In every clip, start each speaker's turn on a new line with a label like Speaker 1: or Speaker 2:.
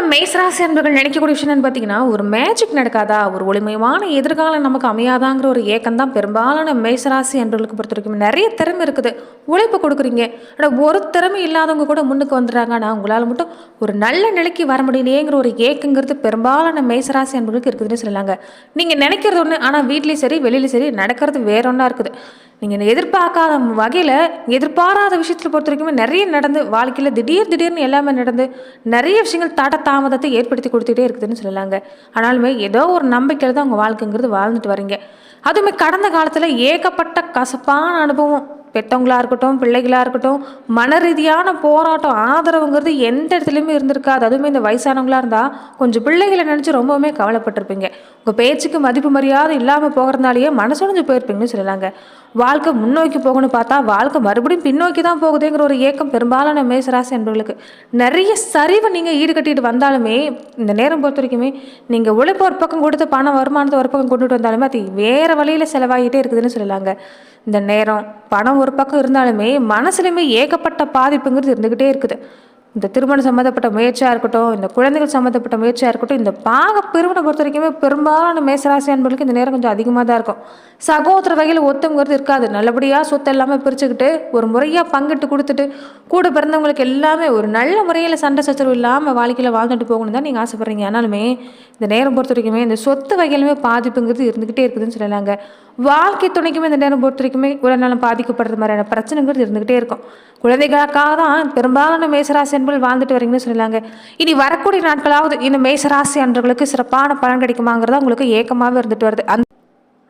Speaker 1: பெரும்பாலான மேசராசி அன்பர்கள் நினைக்கக்கூடிய விஷயம் பார்த்தீங்கன்னா ஒரு மேஜிக் நடக்காதா? ஒரு ஒளிமயமான எதிர்காலம் நமக்கு அமையாதாங்கிற ஒரு ஏக்கம் தான் பெரும்பாலான மேசராசி அன்பர்களுக்கு பொறுத்த வரைக்கும் நிறைய திறமை இருக்குது. உழைப்பு கொடுக்குறீங்க. ஆனால் ஒரு திறமை இல்லாதவங்க கூட முன்னுக்கு வந்துடுறாங்க. ஆனால் உங்களால் மட்டும் ஒரு நல்ல நிலைக்கு வர முடியலையேங்கிற ஒரு ஏக்கங்கிறது பெரும்பாலான மேசராசி அன்பர்களுக்கு இருக்குதுன்னு சொல்லலாங்க. நீங்கள் நினைக்கிறது ஒன்று ஆனால் வீட்லேயும் சரி வெளியிலையும் சரி நடக்கிறது வேற ஒன்றா இருக்குது. நீங்கள் எதிர்பார்க்காத வகையில் எதிர்பாராத விஷயத்தில் பொறுத்த வரைக்குமே நிறைய நடந்து வாழ்க்கையில் திடீர் திடீர்னு எல்லாமே நடந்து நிறைய விஷயங்கள் தாட்ட தாமதத்தை ஏற்படுத்தி கொடுத்துட்டே இருக்குதுன்னு சொல்லலாங்க. ஆனாலுமே ஏதோ ஒரு நம்பிக்கையில் தான் உங்கள் வாழ்க்கைங்கிறது வாழ்ந்துட்டு வரீங்க. அதுவுமே கடந்த காலத்தில் ஏகப்பட்ட கசப்பான அனுபவம். பெற்றவங்களாக இருக்கட்டும் பிள்ளைகளாக இருக்கட்டும் மன ரீதியான போராட்டம் ஆதரவுங்கிறது எந்த இடத்துலையுமே இருந்திருக்காது. அதுவுமே இந்த வயசானவங்களாக இருந்தால் கொஞ்சம் பிள்ளைகளை நினச்சி ரொம்பவுமே கவலைப்பட்டிருப்பீங்க. உங்கள் பேச்சுக்கு மதிப்பு மரியாதை இல்லாமல் போகிறதுனாலேயே மனசுடைஞ்சு போயிருப்பீங்கன்னு சொல்லலாங்க. வாழ்க்கை முன்னோக்கி போகணும்னு பார்த்தா வாழ்க்கை மறுபடியும் பின்னோக்கி தான் போகுதுங்கிற ஒரு ஏக்கம் பெரும்பாலான மேசராசி என்பவர்களுக்கு நிறைய சரிவை நீங்கள் ஈடுகட்டிட்டு வந்தாலுமே இந்த நேரம் பொறுத்த வரைக்குமே நீங்கள் உழைப்பு ஒரு பக்கம் கொடுத்து பணம் வருமானத்தை ஒரு பக்கம் கொண்டுட்டு வந்தாலுமே அது வேறு வழியில் செலவாகிட்டே இருக்குதுன்னு சொல்லலாங்க. இந்த நேரம். பணம் ஒரு பக்கம் இருந்தாலுமே மனசுலையுமே ஏகப்பட்ட பாதிப்புங்கிறது இருந்துக்கிட்டே இருக்குது. இந்த திருமணம் சம்மந்தப்பட்ட முயற்சியாக இருக்கட்டும் இந்த குழந்தைகள் சம்மந்தப்பட்ட முயற்சியாக இருக்கட்டும் இந்த பாக பிரிவினை பொறுத்த வரைக்குமே பெரும்பாலான மேசராசி அன்பர்களுக்கு இந்த நேரம் கொஞ்சம் அதிகமாக தான் இருக்கும். சகோதர வகையில் ஒத்தங்கிறது இருக்காது. நல்லபடியாக சொத்து எல்லாமே பிரிச்சுக்கிட்டு ஒரு முறையாக பங்கிட்டு கொடுத்துட்டு கூட பிறந்தவங்களுக்கு எல்லாமே ஒரு நல்ல முறையில் சண்டை சச்சரவு இல்லாமல் வாழ்க்கையில் வாழ்ந்துட்டு போகணும் தான் நீங்கள் ஆசைப்பட்றீங்க. ஆனாலுமே இந்த நேரம் பொறுத்த வரைக்குமே இந்த சொத்து வகையிலுமே பாதிப்புங்கிறது இருந்துக்கிட்டே இருக்குதுன்னு சொல்லலாங்க. வாழ்க்கை துணைக்குமே இந்த நேரம் பொறுத்த வரைக்குமே உடல்நலம் பாதிக்கப்படுறது மாதிரியான பிரச்சனைங்கிறது இருந்துக்கிட்டே இருக்கும். குழந்தைகளுக்காக தான் பெரும்பாலான மேசராசி அன்பர்கள் வாழ்ந்துட்டு வரீங்கன்னு சொல்லலாங்க இனி வரக்கூடிய நாட்களாவது இந்த மேசராசி அன்பர்களுக்கு சிறப்பான பலன் கிடைக்குமாங்கிறத உங்களுக்கு ஏக்கமாகவே இருந்துட்டு வருது. அந்த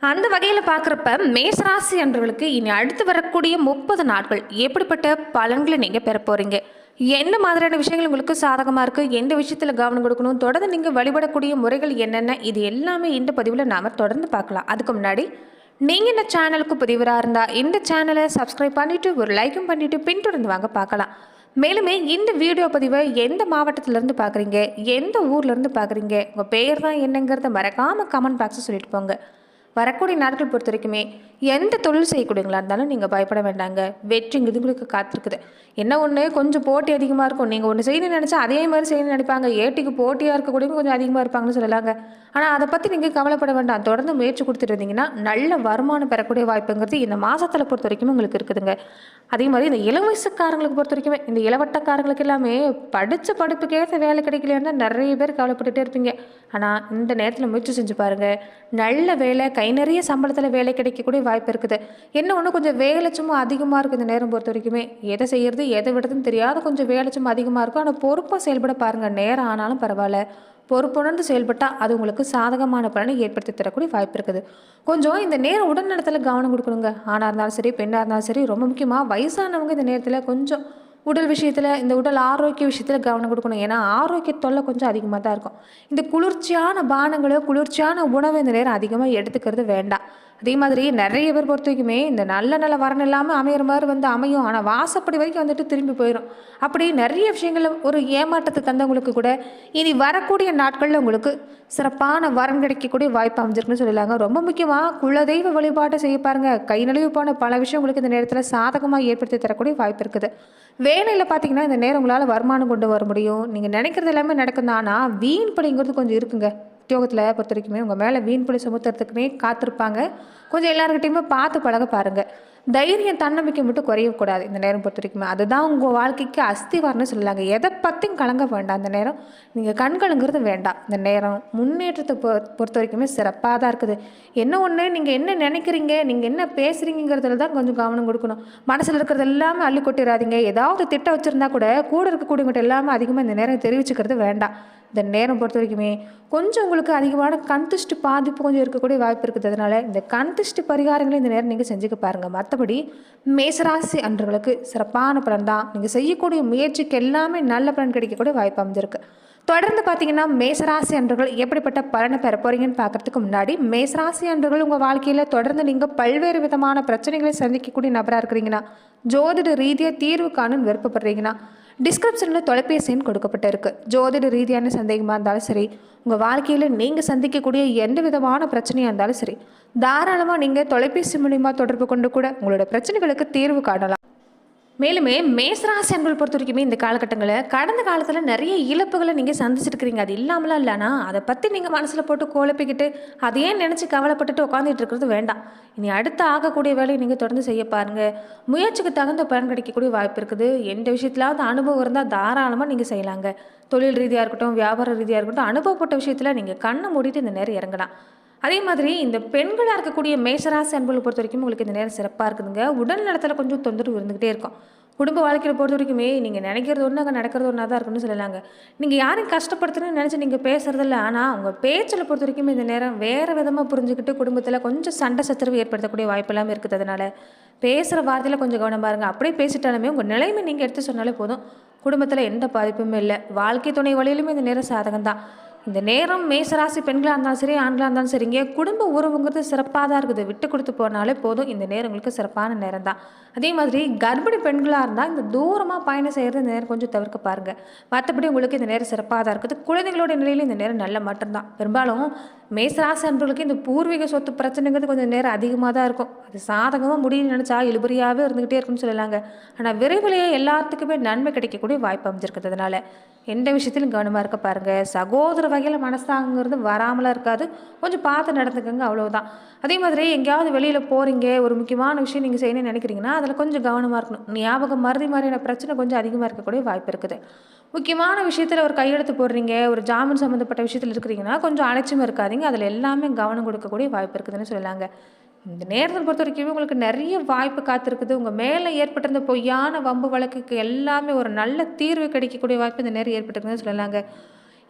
Speaker 1: அந்த வகையில் பார்க்குறப்ப மேசராசி அன்பர்களுக்கு இனி அடுத்து வரக்கூடிய முப்பது நாட்கள் எப்படிப்பட்ட பலன்களை நீங்கள் பெற போகிறீங்க என்ன மாதிரியான விஷயங்கள் உங்களுக்கு சாதகமாக இருக்குது எந்த விஷயத்தில் கவனம் கொடுக்கணும்? தொடர்ந்து நீங்கள் வழிபடக்கூடிய முறைகள் என்னென்ன? இது எல்லாமே இந்த பதிவில் நாம் தொடர்ந்து பார்க்கலாம். அதுக்கு முன்னாடி நீங்கள் இந்த சேனலுக்கு புதிவராக இருந்தால் இந்த சேனலை சப்ஸ்கிரைப் பண்ணிவிட்டு ஒரு லைக்கும் பண்ணிவிட்டு பின்தொடர்ந்து வாங்க பார்க்கலாம். மேலுமே இந்த வீடியோ பதிவை எந்த மாவட்டத்திலேருந்து பார்க்குறீங்க? எந்த ஊர்லேருந்து பார்க்குறீங்க? உங்கள் பேர் தான் என்னங்கிறத மறக்காமல் கமெண்ட் பாக்ஸை சொல்லிட்டு போங்க. வரக்கூடிய நாட்கள் பொறுத்த வரைக்குமே எந்த தொழில் செய்யக்கூடியங்களா இருந்தாலும் நீங்கள் பயப்பட வேண்டாங்க. வெற்றிங்கிறது உங்களுக்கு காத்திருக்குது. என்ன ஒன்று கொஞ்சம் போட்டி அதிகமாக இருக்கும். நீங்கள் ஒன்று செய்யணும்னு நினச்சா அதே மாதிரி செய்யணும்னு நினைப்பாங்க. ஏட்டிக்கு போட்டியாக இருக்கக்கூடியவங்க கொஞ்சம் அதிகமாக இருப்பாங்கன்னு சொல்லலாங்க. ஆனால் அதை பற்றி நீங்கள் கவலைப்பட வேண்டாம். தொடர்ந்து முயற்சி கொடுத்துட்டு இருந்தீங்கன்னா நல்ல வருமானம் பெறக்கூடிய வாய்ப்புங்கிறது இந்த மாதத்தில் பொறுத்த வரைக்கும் உங்களுக்கு இருக்குதுங்க. அதே மாதிரி இந்த இளவயசுக்காரங்களுக்கு பொறுத்த வரைக்குமே இந்த இளவட்டக்காரங்களுக்கு எல்லாமே படித்த படிப்புக்கேற்ற வேலை கிடைக்கலையான்னு நிறைய பேர் கவலைப்பட்டுட்டே இருப்பீங்க. ஆனால் இந்த நேரத்தில் முயற்சி செஞ்சு பாருங்கள் நல்ல வேலை கை நிறைய சம்பளத்தில் வேலை கிடைக்கக்கூடிய வாய்ப்பு இருக்குது. என்ன ஒன்று கொஞ்சம் வேலை சும்மா அதிகமாக இருக்குது இந்த நேரம் பொறுத்த வரைக்குமே. எதை செய்யறது எதை விடுறதுன்னு தெரியாத கொஞ்சம் வேலை சும்மா அதிகமாக இருக்கும் ஆனால் பொறுப்பாக செயல்பட பாருங்கள் நேரம் ஆனாலும் பரவாயில்ல. பொறுப்புணர்ந்து செயல்பட்டால் அது உங்களுக்கு சாதகமான பலனை ஏற்படுத்தி தரக்கூடிய வாய்ப்பு இருக்குது. கொஞ்சம் இந்த நேரம் உடல்நலத்தில் கவனம் கொடுக்கணுங்க. ஆணாக இருந்தாலும் சரி பெண்ணாக இருந்தாலும் சரி ரொம்ப முக்கியமாக வயசானவங்க இந்த நேரத்தில் கொஞ்சம் உடல் விஷயத்தில் இந்த உடல் ஆரோக்கிய விஷயத்தில் கவனம் கொடுக்கணும். ஏன்னா ஆரோக்கிய தொல்லை கொஞ்சம் அதிகமாக தான் இருக்கும். இந்த குளிர்ச்சியான பானங்களோ குளிர்ச்சியான உணவு இந்த நேரம் அதிகமாக எடுத்துக்கிறது வேண்டாம். அதே மாதிரி நிறைய பேர் பொறுத்த வரைக்குமே இந்த நல்ல நல்ல வரணும் இல்லாமல் அமையிற மாதிரி வந்து அமையும். ஆனால் வாசப்படி வரைக்கும் வந்துட்டு திரும்பி போயிடும் அப்படி நிறைய விஷயங்கள் ஒரு ஏமாற்றத்தை தந்தவங்களுக்கு கூட இனி வரக்கூடிய நாட்களில் உங்களுக்கு சிறப்பான வரன் கிடைக்கக்கூடிய வாய்ப்பு அமைஞ்சிருக்குன்னு சொல்லலாங்க ரொம்ப முக்கியமாக குலதெய்வ வழிபாட்டை செய்ய பாருங்கள் கை நழுவி போன பல விஷயம் உங்களுக்கு இந்த நேரத்தில் சாதகமாக ஏற்படுத்தி தரக்கூடிய வாய்ப்பு இருக்குது. வேலையில் பார்த்தீங்கன்னா இந்த நேரம் உங்களால் வருமானம் கொண்டு வர முடியும். நீங்கள் நினைக்கிறது எல்லாமே நடக்கும் தான் ஆனால் வீண் படிங்கிறது கொஞ்சம் இருக்குங்க. உத்தியோகத்தில் பொறுத்த வரைக்குமே உங்கள் மேலே வீண் பழி சுமத்துறதுக்குமே காத்திருப்பாங்க. கொஞ்சம் எல்லாருக்கிட்டையுமே பார்த்து பழக பாருங்கள் தைரியம் தன்னம்பிக்கை மட்டும் குறையக்கூடாது இந்த நேரம் பொறுத்த வரைக்குமே. அதுதான் உங்கள் வாழ்க்கைக்கு அஸ்திவாரம்னு சொல்லலாங்க எதை பற்றியும் கலங்க வேண்டாம் இந்த நேரம். நீங்கள் கண்கலங்கிறது வேண்டாம். இந்த நேரம் முன்னேற்றத்தை பொ பொறுத்த வரைக்குமே சிறப்பாக தான் இருக்குது. என்ன ஒன்று நீங்கள் என்ன நினைக்கிறீங்க நீங்கள் என்ன பேசுகிறீங்கிறதுல தான் கொஞ்சம் கவனம் கொடுக்கணும். மனசில் இருக்கிறது எல்லாமே அள்ளி கொட்டிடாதீங்க ஏதாவது திட்டம் வச்சுருந்தா கூட கூட இருக்கக்கூடியவங்கள்ட்ட எல்லாமே அதிகமாக இந்த நேரம் தெரிவிச்சுக்கிறது வேண்டாம். இந்த நேரம் பொறுத்த வரைக்குமே கொஞ்சம் உங்களுக்கு அதிகமான கண் திருஷ்டி பாதிப்பு கொஞ்சம் இருக்கக்கூடிய வாய்ப்பு இருக்குது. அதனால் இந்த கண் திருஷ்டி பரிகாரங்களை இந்த நேரம் நீங்கள் செஞ்சுக்க பாருங்கள் மற்றபடி மேசராசி அன்றர்களுக்கு சிறப்பான பலன் தான். நீங்கள் செய்யக்கூடிய முயற்சிக்கு எல்லாமே நல்ல பலன் கிடைக்கக்கூடிய வாய்ப்பு அமைஞ்சிருக்கு. தொடர்ந்து பார்த்தீங்கன்னா மேசராசி அன்றர்கள் எப்படிப்பட்ட பலனை பெற போறீங்கன்னு பார்க்கறதுக்கு முன்னாடி மேசராசி அன்றர்கள் உங்கள் வாழ்க்கையில் தொடர்ந்து நீங்கள் பல்வேறு விதமான பிரச்சனைகளை சந்திக்கக்கூடிய நபராக இருக்கிறீங்கன்னா ஜோதிட ரீதியாக தீர்வு காணுன்னு விருப்பப்படுறீங்கன்னா டிஸ்கிரிப்ஷனில் தொலைபேசி எண் கொடுக்கப்பட்டிருக்கு. ஜோதிட ரீதியான சந்தேகமாக இருந்தாலும் சரி உங்கள் வாழ்க்கையில் நீங்கள் சந்திக்கக்கூடிய எந்த விதமான பிரச்சனையாக இருந்தாலும் சரி தாராளமாக நீங்கள் தொலைபேசி மூலிமா தொடர்பு கொண்டு கூட உங்களோட பிரச்சனைகளுக்கு தீர்வு காணலாம். மேலுமே மேசராசி அன்புகள் பொறுத்த வரைக்குமே இந்த காலகட்டங்களில் கடந்த காலத்தில் நிறைய இழப்புகளை நீங்கள் சந்திச்சிருக்கிறீங்க. அது இல்லாமலாம் இல்லைனா அதை பற்றி நீங்கள் மனசில் போட்டு குழப்பிக்கிட்டு அதையே நினச்சி கவலைப்பட்டுட்டு உட்காந்துட்டு இருக்கிறது வேண்டாம். இனி அடுத்து ஆகக்கூடிய வேலையை நீங்கள் தொடர்ந்து செய்ய பாருங்கள் முயற்சிக்கு தகுந்த பலன் கிடைக்கக்கூடிய வாய்ப்பு இருக்குது. எந்த விஷயத்துலாவது அனுபவம் இருந்தால் தாராளமாக நீங்கள் செய்யலாங்க. தொழில் ரீதியாக இருக்கட்டும் வியாபார ரீதியாக இருக்கட்டும் அனுபவப்பட்ட விஷயத்தில் நீங்கள் கண்ணை மூடிட்டு இந்த நேரம் இறங்கலாம். அதே மாதிரி இந்த பெண்களாக இருக்கக்கூடிய மேசராசி அன்புகளை பொறுத்த வரைக்கும் உங்களுக்கு இந்த நேரம் சிறப்பாக இருக்குதுங்க. உடல் நலத்தில் கொஞ்சம் தொந்தரவு இருந்துகிட்டே இருக்கும். குடும்ப வாழ்க்கையில் பொறுத்த வரைக்குமே நீங்கள் நினைக்கிறது ஒன்று அங்கே நடக்கிறது ஒன்றா தான் இருக்குன்னு சொல்லலாங்க. நீங்கள் யாரையும் கஷ்டப்படுத்துன்னு நினச்சி நீங்கள் பேசுறதில்ல ஆனால் உங்கள் பேச்சில் பொறுத்த வரைக்கும் இந்த நேரம் வேறு விதமாக புரிஞ்சுக்கிட்டு குடும்பத்தில் கொஞ்சம் சண்டை சச்சரவு ஏற்படுத்தக்கூடிய வாய்ப்பெல்லாம் இருக்குது அதனால். பேசுகிற வார்த்தையில் கொஞ்சம் கவனம் பாருங்கள் அப்படியே பேசிட்டாலுமே உங்கள் நிலைமை நீங்கள் எடுத்து சொன்னாலே போதும். குடும்பத்தில் எந்த பாதிப்புமே இல்லை. வாழ்க்கை துணை வழியிலுமே இந்த நேரம் சாதகம் தான் இந்த நேரம் மேசராசி பெண்களாக இருந்தாலும் சரி ஆண்களாக இருந்தாலும் சரிங்க குடும்ப உறவுங்கிறது சிறப்பாக தான் இருக்குது. விட்டு கொடுத்து போனாலே போதும். இந்த நேரம் உங்களுக்கு சிறப்பான நேரம் தான். அதே மாதிரி கர்ப்பிணி பெண்களாக இருந்தால் இந்த தூரமாக பயணம் செய்கிறது இந்த நேரம் கொஞ்சம் தவிர்க்க பாருங்கள் மற்றபடி உங்களுக்கு இந்த நேரம் சிறப்பாக தான் இருக்குது. குழந்தைங்களோட நிலையில் இந்த நேரம் நல்ல மட்டும்தான் பெரும்பாலும் மேசராசி அன்பர்களுக்கு இந்த பூர்வீக சொத்து பிரச்சனைங்கிறது கொஞ்சம் நேரம் அதிகமாக தான் இருக்கும். அது சாதகமாக முடியும்னு நினச்சா இழுபறியாகவே இருந்துக்கிட்டே இருக்குன்னு சொல்லலாங்க. ஆனால் விரைவிலேயே எல்லாத்துக்குமே நன்மை கிடைக்கக்கூடிய வாய்ப்பு அமைஞ்சிருக்கிறதுனால எந்த விஷயத்திலும் கவனமாக இருக்க பாருங்கள் சகோதர வகையில் மனசாங்கிறது வராமலாம் இருக்காது. கொஞ்சம் பார்த்து நடந்துக்கோங்க அவ்வளோதான் அதே மாதிரி எங்கேயாவது வெளியில் போகிறீங்க ஒரு முக்கியமான விஷயம் நீங்கள் செய்யணும்னு நினைக்கிறீங்கன்னா அதில் கொஞ்சம் கவனமாக இருக்கணும். ஞாபகம் மருதி மாதிரியான பிரச்சனை கொஞ்சம் அதிகமாக இருக்கக்கூடிய வாய்ப்பு இருக்குது. முக்கியமான விஷயத்தில் ஒரு கையெழுத்து போடுறீங்க ஒரு ஜாமீன் சம்மந்தப்பட்ட விஷயத்தில் இருக்கிறீங்கன்னா கொஞ்சம் அலட்சியமாக இருக்காதீங்க. அதில் எல்லாமே கவனம் கொடுக்கக்கூடிய வாய்ப்பு இருக்குதுன்னு சொல்லலாங்க. இந்த நேரத்தை பொறுத்த வரைக்கும் உங்களுக்கு நிறைய வாய்ப்பு காத்திருக்குது. உங்கள் மேலே ஏற்பட்டிருந்த பொய்யான வம்பு வழக்குக்கு எல்லாமே ஒரு நல்ல தீர்வு கிடைக்கக்கூடிய வாய்ப்பு இந்த நேரம் ஏற்பட்டிருக்குன்னு சொல்லலாங்க.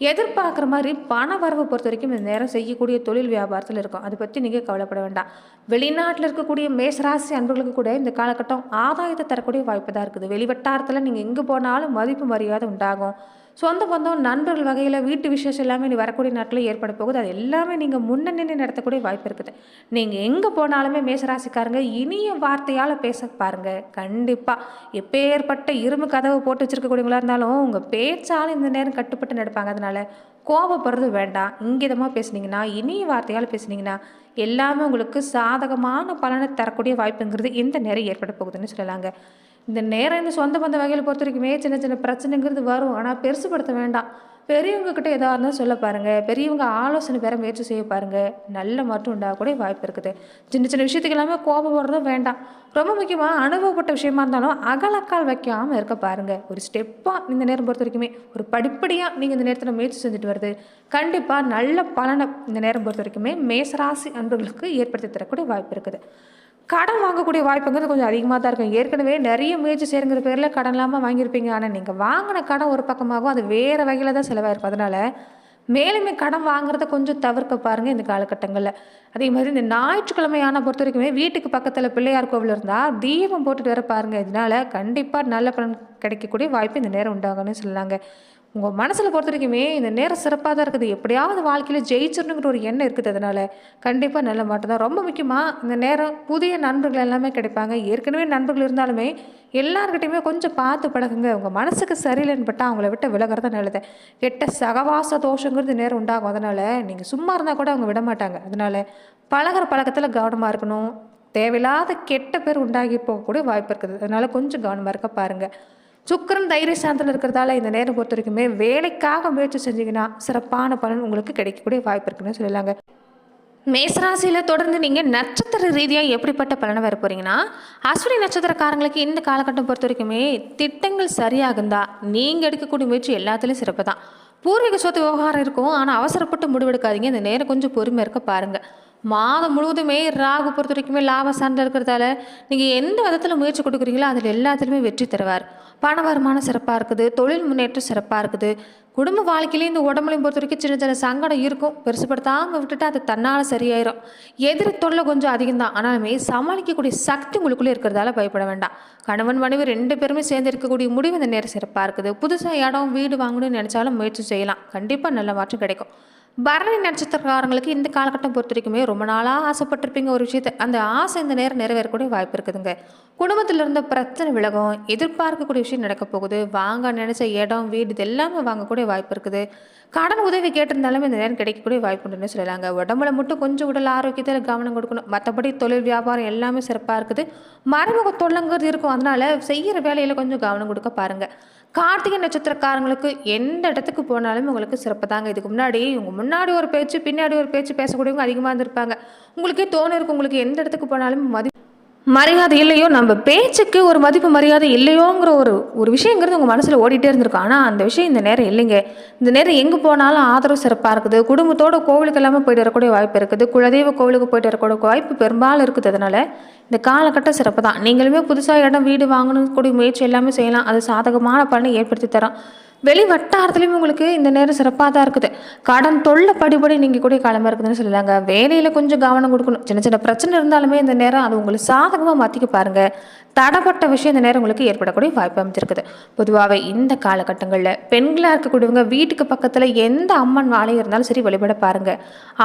Speaker 1: எதிர்பார்க்குற மாதிரி பண வரவு பொறுத்த வரைக்கும் இந்த நேரம் செய்யக்கூடிய தொழில் வியாபாரத்தில் இருக்கும். அதை பற்றி நீங்கள் கவலைப்பட வேண்டாம். வெளிநாட்டில் இருக்கக்கூடிய மேசராசி அன்பர்களுக்கு கூட இந்த காலகட்டம் ஆதாயத்தை தரக்கூடிய வாய்ப்பு தான் இருக்குது. வெளிவட்டாரத்தில் நீங்கள் எங்கே போனாலும் மதிப்பு மரியாதை உண்டாகும். சொந்த பந்தம் நண்பர்கள் வகையில் வீட்டு விசேஷம் எல்லாமே நீ வரக்கூடிய நாட்டில் ஏற்பட போகுது. அது எல்லாமே நீங்கள் முன்ன நின்று நடத்தக்கூடிய வாய்ப்பு இருக்குது. நீங்கள் எங்கே போனாலுமே மேசராசிக்காரங்க இனிய வார்த்தையால் பேச பாருங்கள் கண்டிப்பாக எப்பேற்பட்ட இரும்பு கதவை போட்டு வச்சுருக்கக்கூடியவங்களா இருந்தாலும் உங்கள் பேச்சால் இந்த நேரம் கட்டுப்பட்டு நடப்பாங்க. அதனால் கோபப்படுறது வேண்டாம். இங்கிதமாக பேசுனீங்கன்னா இனிய வார்த்தையால் பேசுனீங்கன்னா எல்லாமே உங்களுக்கு சாதகமான பலனை தரக்கூடிய வாய்ப்புங்கிறது இந்த நேரம் ஏற்பட போகுதுன்னு சொல்லலாங்க. இந்த நேரம் இந்த சொந்த பந்த வகையில் பொறுத்த வரைக்குமே சின்ன சின்ன பிரச்சனைங்கிறது வரும். ஆனால் பெருசுப்படுத்த வேண்டாம். பெரியவங்கக்கிட்ட எதாக இருந்தாலும் சொல்ல பாருங்கள் பெரியவங்க ஆலோசனை பெற முயற்சி செய்ய பாருங்கள் நல்ல மாற்றம் உண்டாகக்கூடிய வாய்ப்பு இருக்குது. சின்ன சின்ன விஷயத்துக்கு எல்லாமே கோபப்படுறதும் வேண்டாம். ரொம்ப முக்கியமாக அனுபவப்பட்ட விஷயமா இருந்தாலும் அகலக்கால் வைக்காமல் இருக்க பாருங்கள் ஒரு ஸ்டெப்பாக இந்த நேரம் பொறுத்த வரைக்குமே ஒரு படிப்படியாக நீங்கள் இந்த நேரத்தில் முயற்சி செஞ்சுட்டு வருது. கண்டிப்பாக நல்ல பலனை இந்த நேரம் பொறுத்த வரைக்குமே மேசராசி அன்பர்களுக்கு ஏற்படுத்தி தரக்கூடிய வாய்ப்பு இருக்குது. கடன் வாங்கக்கூடிய வாய்ப்புங்கிறது கொஞ்சம் அதிகமாக தான் இருக்கும். ஏற்கனவே நிறைய முயற்சி செய்யுங்கிற பேரில் கடன் இல்லாமல் வாங்கியிருப்பீங்க. ஆனால் நீங்கள் வாங்கின கடன் ஒரு பக்கமாகவும் அது வேறு வகையில் தான் செலவாயிருக்கும். அதனால் மேலுமே கடன் வாங்குறத கொஞ்சம் தவிர்க்க பாருங்கள் இந்த காலகட்டங்களில். அதே மாதிரி இந்த ஞாயிற்றுக்கிழமையான பொறுத்த வரைக்குமே வீட்டுக்கு பக்கத்தில் பிள்ளையார் கோவில் இருந்தால் தீபம் போட்டுட்டு வர பாருங்கள் இதனால் கண்டிப்பாக நல்ல பலன் கிடைக்கக்கூடிய வாய்ப்பு இந்த நேரம் உண்டாகும்னு சொல்லலாங்க. உங்கள் மனசில் பொறுத்த வரைக்குமே இந்த நேரம் சிறப்பாக தான் இருக்குது. எப்படியாவது வாழ்க்கையில் ஜெயிச்சிடணுங்கிற ஒரு எண்ணம் இருக்குது அதனால் கண்டிப்பாக நல்ல மாட்டம் தான். ரொம்ப முக்கியமாக இந்த நேரம் புதிய நண்பர்கள் எல்லாமே கிடைப்பாங்க. ஏற்கனவே நண்பர்கள் இருந்தாலுமே எல்லாருக்கிட்டையுமே கொஞ்சம் பார்த்து பழகுங்க. உங்கள் மனசுக்கு சரியில்லைன்னு பட்டால் அவங்கள விட்டு விலகிறத நல்லது. கெட்ட சகவாச தோஷங்கிறது நேரம் உண்டாகும். அதனால் நீங்கள் சும்மா இருந்தால் கூட அவங்க விட மாட்டாங்க. அதனால் பழகுற பழக்கத்தில் கவனமாக இருக்கணும். தேவையில்லாத கெட்ட பேர் உண்டாகி போகக்கூடிய வாய்ப்பு இருக்குது. அதனால் கொஞ்சம் கவனமாக இருக்க பாருங்கள் சுக்கரன் தைரிய இருக்கிறதால இந்த நேரம் பொறுத்த வரைக்குமே வேலைக்காக முயற்சி செஞ்சீங்கன்னா சிறப்பான பலன் உங்களுக்கு கிடைக்கக்கூடிய வாய்ப்பு இருக்குன்னு சொல்லலாங்க. மேசராசியில் தொடர்ந்து நீங்கள் நட்சத்திர ரீதியாக எப்படிப்பட்ட பலனை வர போகிறீங்கன்னா அஸ்வினி நட்சத்திரக்காரங்களுக்கு இந்த காலகட்டம் பொறுத்த வரைக்குமே திட்டங்கள் சரியாகுந்தா நீங்கள் எடுக்கக்கூடிய முயற்சி எல்லாத்துலேயும் சிறப்பு தான். பூர்வீக சொத்து விவகாரம் இருக்கும் ஆனால் அவசரப்பட்டு முடிவெடுக்காதீங்க. இந்த நேரம் கொஞ்சம் பொறுமை இருக்க பாருங்கள் மாதம் முழுவதுமே ராகு பொறுத்த வரைக்குமே லாப சார்ந்து இருக்கிறதால நீங்கள் எந்த விதத்தில் முயற்சி கொடுக்குறீங்களோ அதில் எல்லாத்துலேயுமே வெற்றி தருவார். பண வருமானம் சிறப்பாக இருக்குது தொழில் முன்னேற்றம் சிறப்பாக இருக்குது. குடும்ப வாழ்க்கையிலேயும் இந்த உடம்புலையும் பொறுத்த வரைக்கும் சின்ன சின்ன சங்கடம் இருக்கும். பெருசுப்படுத்தாமல் விட்டுட்டு அது தன்னால் சரியாயிரும். எதிர் தொல்லை கொஞ்சம் அதிகம்தான். ஆனாலுமே சமாளிக்கக்கூடிய சக்தி உங்களுக்குள்ளே இருக்கிறதால பயப்பட வேண்டாம். கணவன் மனைவி ரெண்டு பேருமே சேர்ந்து இருக்கக்கூடிய முடிவு இந்த நேரம் சிறப்பாக இருக்குது. புதுசாக இடம் வீடு வாங்கணும்னு நினச்சாலும் முயற்சி செய்யலாம். கண்டிப்பாக நல்ல மாற்றம் கிடைக்கும். பரணி நட்சத்திரக்காரங்களுக்கு இந்த காலகட்டம் பொறுத்த வரைக்குமே ரொம்ப நாளாக ஆசைப்பட்டிருப்பீங்க ஒரு விஷயத்தை. அந்த ஆசை இந்த நேரம் நிறைவேறக்கூடிய வாய்ப்பு இருக்குதுங்க. குடும்பத்தில் இருந்த பிரச்சனை விலகும் எதிர்பார்க்கக்கூடிய விஷயம் நடக்க போகுது. வாங்க நினைச்ச இடம் வீடு இது எல்லாமே வாங்கக்கூடிய வாய்ப்பு இருக்குது. கடன் உதவி கேட்டிருந்தாலுமே இந்த நேரம் கிடைக்கக்கூடிய வாய்ப்பு உண்டுன்னு சொல்லலாங்க. உடம்புல மட்டும் கொஞ்சம் உடல் ஆரோக்கியத்தில் கவனம் கொடுக்கணும். மற்றபடி தொழில் வியாபாரம் எல்லாமே சிறப்பாக இருக்குது. மறைமுக தொல்லங்கிறது இருக்கும். அதனால் செய்கிற வேலையில் கொஞ்சம் கவனம் கொடுக்க பாருங்கள் கார்த்திகை நட்சத்திரக்காரங்களுக்கு எந்த இடத்துக்கு போனாலும் உங்களுக்கு சிறப்பு தாங்க இதுக்கு முன்னாடி உங்கள் முன்னாடி ஒரு பேச்சு பின்னாடி ஒரு பேச்சு பேசக்கூடியவங்க அதிகமாக இருந்திருப்பாங்க. உங்களுக்கே தோணு இருக்கு உங்களுக்கு எந்த இடத்துக்கு போனாலும் மதி மரியாதை இல்லையோ? நம்ம பேச்சுக்கு ஒரு மதிப்பு மரியாதை இல்லையோங்கிற ஒரு ஒரு விஷயங்கிறது உங்கள் மனசில் ஓடிட்டே இருந்திருக்கும். ஆனால் அந்த விஷயம் இந்த நேரம் இல்லைங்க. இந்த நேரம் எங்கே போனாலும் ஆதரவு சிறப்பாக இருக்குது. குடும்பத்தோட கோவிலுக்கு எல்லாமே போயிட்டு வரக்கூடிய வாய்ப்பு இருக்குது. குலதெய்வ கோவிலுக்கு போயிட்டு வரக்கூடிய வாய்ப்பு பெரும்பாலும் இருக்குது. அதனால் இந்த காலகட்டம் சிறப்பு தான் நீங்களுமே புதுசாக இடம் வீடு வாங்கணும் கூடிய முயற்சி எல்லாமே செய்யலாம். அது சாதகமான பலனை ஏற்படுத்தி தரோம். வெளி வட்டாரத்துலேயும் உங்களுக்கு இந்த நேரம் சிறப்பாக தான் இருக்குது. கடன் தொல்லை படிப்படி நீங்கள் கூட கிளம்ப இருக்குதுன்னு சொல்லலாங்க வேலையில் கொஞ்சம் கவனம் கொடுக்கணும். சின்ன சின்ன பிரச்சனை இருந்தாலுமே இந்த நேரம் அது உங்களுக்கு சாதகமாக மாற்றிக்க பாருங்கள் தடப்பட்ட விஷயம் இந்த நேரம் உங்களுக்கு ஏற்படக்கூடிய வாய்ப்பு அமைச்சிருக்குது பொதுவாகவே இந்த காலகட்டங்களில் பெண்களாக இருக்கக்கூடியவங்க வீட்டுக்கு பக்கத்தில் எந்த அம்மன் ஆலயம் இருந்தாலும் சரி வழிபட பாருங்கள்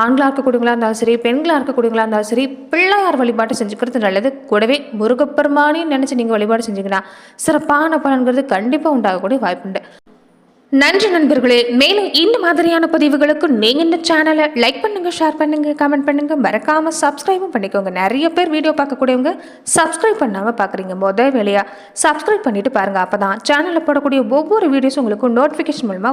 Speaker 1: ஆண்களாக இருக்கக்கூடியவங்களா இருந்தாலும் சரி பெண்களாக இருக்கக்கூடியவங்களா இருந்தாலும் சரி பிள்ளையார் வழிபாட்டை செஞ்சுக்கிறது நல்லது. கூடவே முருகப்பெருமானின்னு நினச்சி நீங்கள் வழிபாடு செஞ்சீங்கன்னா சிறப்பான பலன்கிறது கண்டிப்பாக உண்டாகக்கூடிய வாய்ப்புண்டு. நன்றி நண்பர்களே. மேலும் இந்த மாதிரியான பதிவுகளுக்கு நீங்க இந்த சேனலை லைக் பண்ணுங்க ஷேர் பண்ணுங்க கமெண்ட் பண்ணுங்க. மறக்காம சப்ஸ்கிரைபும் பண்ணிக்கோங்க. நிறைய பேர் வீடியோ பார்க்கக்கூடியவங்க சப்ஸ்கிரைப் பண்ணாம பாக்குறீங்க முதல் வேலையா சப்ஸ்கிரைப் பண்ணிட்டு பாருங்க. அப்பதான் சேனலில் போடக்கூடிய ஒவ்வொரு வீடியோஸும் உங்களுக்கு நோட்டிஃபிகேஷன் மூலமா